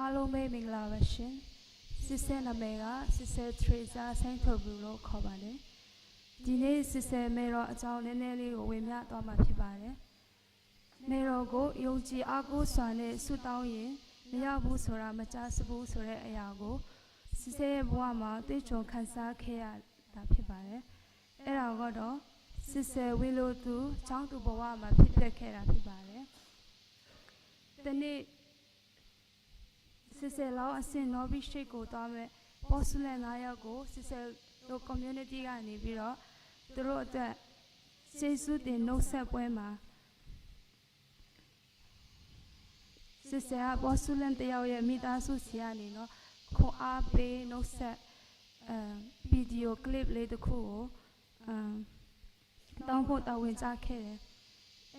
အားလုံးပဲမင်္ဂလာပါရှင်စစ်စဲနာမည်ကစစ်စဲထရေဇာဆိုင်းထုတ်ဘူးလို့ခေါ်ပါတယ်ဒီနေ့စစ်စဲမေတော်အကြောင်းနည်းနည်းလေးကိုဝင်ပြသွားမှာဖြစ်ပါတယ်မေတော်ကိုယုံကြည်အားကိုးစွာနဲ့ဆုတောင်းရင်မရဘူးဆိုတာမကြားစဘူးဆိုတဲ့အရာကိုစစ်စဲရဲ့ဘဝမှာသိချုံခံစားခဲ့ရတာဖြစ်ပါတယ်အဲ့ဒါကတော့စစ်စဲဝီလိုသူចောင်းသူဘဝမှာဖြစ်ပျက်ခဲ့တာဖြစ်ပါတယ်ဒီနေ့ စစ်စဲလောက်အစင်နော်ဘီရှိတ်ကိုသွားမဲ့ပေါ်ဆူလန်9ယောက်ကိုစစ်စဲတို့ community ကနေပြီးတော့သူတို့အတွက်စေစုတင်နှုတ်ဆက်ပွဲမှာစစ်စဲကပေါ်ဆူလန်တယောက်ရဲ့မိသားစုစီကနေနော်ခွန်အားပေးနှုတ်ဆက်အဲဗီဒီယိုကလစ်လေးတစ်ခုကိုအမ်တောင်းဖို့တာဝန်ကျခဲ့တယ်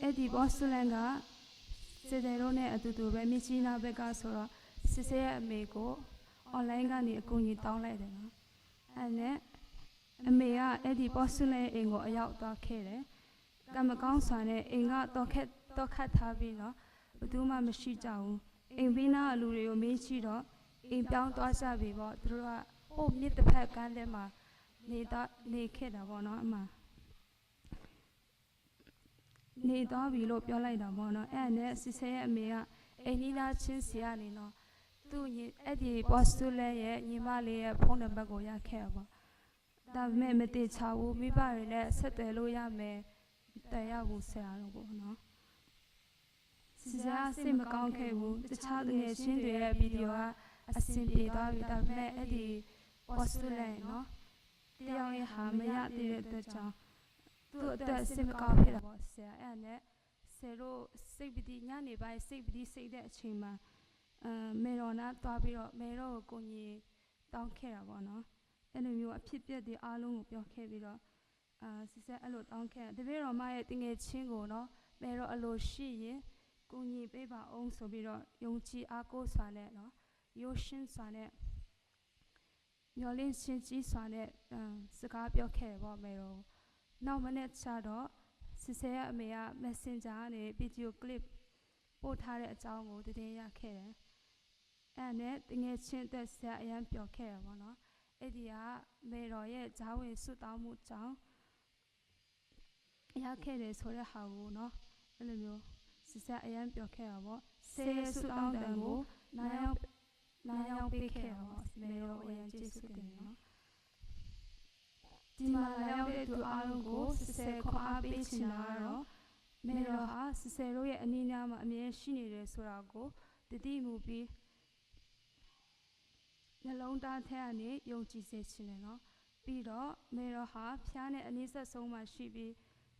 အဲ့ဒီပေါ်ဆူလန်ကစစ်တဲ့တို့နဲ့အတူတူပဲမြကြီးနာဘက်ကဆိုတော့ စစ်စေးရဲ့အမေကို online ကနေအကူအညီတောင်းလိုက်တယ်နော်အဲ့နဲ့အမေကအဲ့ဒီပေါ်ဆူလဲအိမ်ကိုအရောက်သွားခဲ့တယ်ကံမကောင်းစွာနဲ့အိမ်ကတော့ခက်တော့ခတ်ထားပြီးတော့ဘယ်သူမှမရှိကြဘူးအိမ်ဘေးနားကလူတွေကိုမေးကြည့်တော့အိမ်ပြောင်းသွားကြပြီပေါ့သူတို့ကဟိုမြစ်တစ်ဖက်ကမ်းထဲမှာနေတော့နေခဲ့တာပေါ့နော်အမှနေတော့ပြီလို့ပြောလိုက်တာပေါ့နော်အဲ့နဲ့စစ်စေးရဲ့အမေကအိမ်နီးနားချင်းစီကနေနော် သူ့ညီအဲ့ဒီဘော့စတူလဲရဲ့ညီမလေးရဲ့ဖုန်းနံပါတ်ကိုရခဲ့ရပါဒါပေမဲ့မတိချဘူးမိဘတွေလည်းဆက်သွယ်လို့ရမယ်တယ်ရဘူးဆရာတော့ပေါ့နော်စီစာစိတ်မကောင်းခဲ့ဘူးတခြားတကယ်ချင်းတွေရဲ့ဗီဒီယိုကအဆင်ပြေသွားပြီဒါပေမဲ့အဲ့ဒီဘော့စတူလဲနော်တရားရဲ့ဟာမရသေးတဲ့အတွက်ကြောင့်သူ့အတွက်စိတ်မကောင်းဖြစ်တာပေါ့ဆရာအဲ့ဒါနဲ့ဆယ်တို့စိတ်ပတိညနေပိုင်းစိတ်ပတိစိတ်တဲ့အချိန်မှာ အဲမေရောနာသွားပြီးတော့မေရောကိုကိုကြီးတောင်းခဲ့တာပေါ့နော်အဲ့လိုမျိုးအဖြစ်ပြက်တွေအားလုံးကိုပြောခဲ့ပြီးတော့အာစစ်ဆက်အဲ့လိုတောင်းခဲ့တပည့်တော်မရဲ့တငယ်ချင်းကိုနော်မေရောအလိုရှိရင်ကိုကြီးပေးပါအောင်ဆိုပြီးတော့ယုံကြည်အားကိုးစွာနဲ့နော်ရိုးရှင်းစွာနဲ့မျော်လင့်ချင်းကြီးစွာနဲ့အမ်စကားပြောခဲ့တယ်ပေါ့မေရောနောက်မနေ့ကျတော့စစ်ဆက်ရဲ့အမေက Messenger ကနေဗီဒီယိုကလစ်ပို့ထားတဲ့အကြောင်းကိုတည်င်းရခဲ့တယ် အဲ့နဲ့တငယ်ချင်းသက်ဆရာအရန်ပျော်ခဲ့ရပါတော့အဲ့ဒီကမေတော်ရဲ့ဈာဝင်ဆွတောင်းမှုကြောင့်ရခဲ့တယ်ဆိုတဲ့ဟာကိုနော်အဲ့လိုမျိုးစစအရန်ပျော်ခဲ့တာပေါ့ဆေးဆွတောင်းတယ်ကိုနာရောက်နာရောက်ပေးခဲ့တာပေါ့မေတော်အရန်ကျေးဇူးတင်နော်ဒီမှာလာရောက်တဲ့သူအားလုံးကိုစစခွန်အားပေးချင်တာကတော့မေတော်ဟာစစတို့ရဲ့အနည်းငယ်မှာအမြဲရှိနေတယ်ဆိုတာကိုတတိမူပြီး နှလုံးသားထဲကနေယုံကြည်စေခြင်းတယ်နော်ပြီးတော့မေတော်ဟာဖျားနဲ့အနည်းဆက်ဆုံးမှရှိပြီး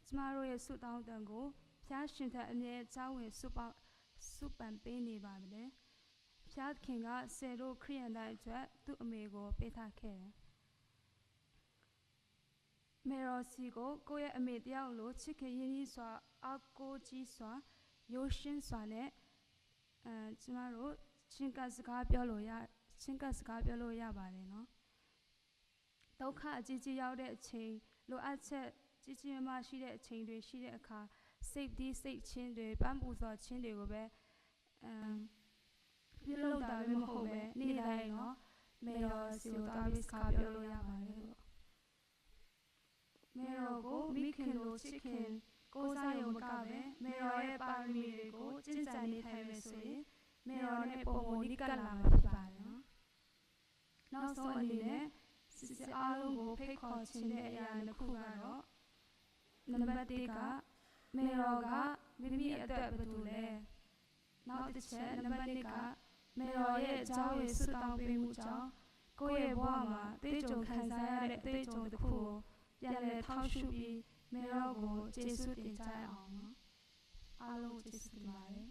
ကျမတို့ရဲ့ဆုတောင်းတန်ကိုဖျားရှင်ထက်အမြဲကြောင်းဝင်ဆုပေါဆုပန်ပေးနေပါမယ်ဖျားခင်ကဆယ်တို့ခရိယန်တိုင်းအတွက်သူ့အမေကိုပေးထားခဲ့တယ်မေတော်စီကိုကိုယ့်ရဲ့အမေတယောက်လိုချစ်ခင်ရင်းနှီးစွာအကိုကြီးစွာရိုးရှင်းစွာနဲ့အဲကျမတို့ချင်းကပ်စကားပြောလို့ရ ချင်းကပ်စကားပြောလို့ရပါတယ်နော်ဒုက္ခအကြီးကြီးရောက်တဲ့အချိန်လိုအပ်ချက်ကြီးကြီးမားမားရှိတဲ့အချိန်တွေရှိတဲ့အခါစိတ်ဒီစိတ်ချင်းတွေပန်းပူစော်ချင်းတွေကိုပဲအမ်ပြုလုပ်တာပဲမဟုတ်ပဲနေ့တိုင်းနော်မေတော်စီကိုတာပြီးစကားပြောလို့ရပါတယ်လို့မေတော်ကိုမိခင်လိုချစ်ခင်ကိုးစားရုံမကပဲမေတော်ရဲ့ပါရမီတွေကိုကျင့်ကြံနေထိုင်မယ်ဆိုရင်မေတော်နဲ့ပုံပုံနီးကပ်လာမှာဖြစ်ပါတယ် နော်နောက်ဆုံးအနေနဲ့စစ်စစ်အားလုံးကိုဖိတ်ခေါ်ခြင်းတဲ့အရာတစ်ခုကတော့နံပါတ်1ကမေရောကမိမိအတွက်ဘယ်သူလဲနောက်တစ်ချက်နံပါတ်2ကမေရောရဲ့အကြောင်းရဲ့ဆွတောင်းပေးမှုကြောင့်ကိုယ့်ရဲ့ဘဝမှာသိကြုံခံစားရတဲ့အသိကြုံတစ်ခုကိုပြန်လည်ထောက်ရှုပြီးမေရောကိုကျေးဇူးတင်ကြရအောင်နော်အားလုံးကျေးဇူးတင်ပါတယ်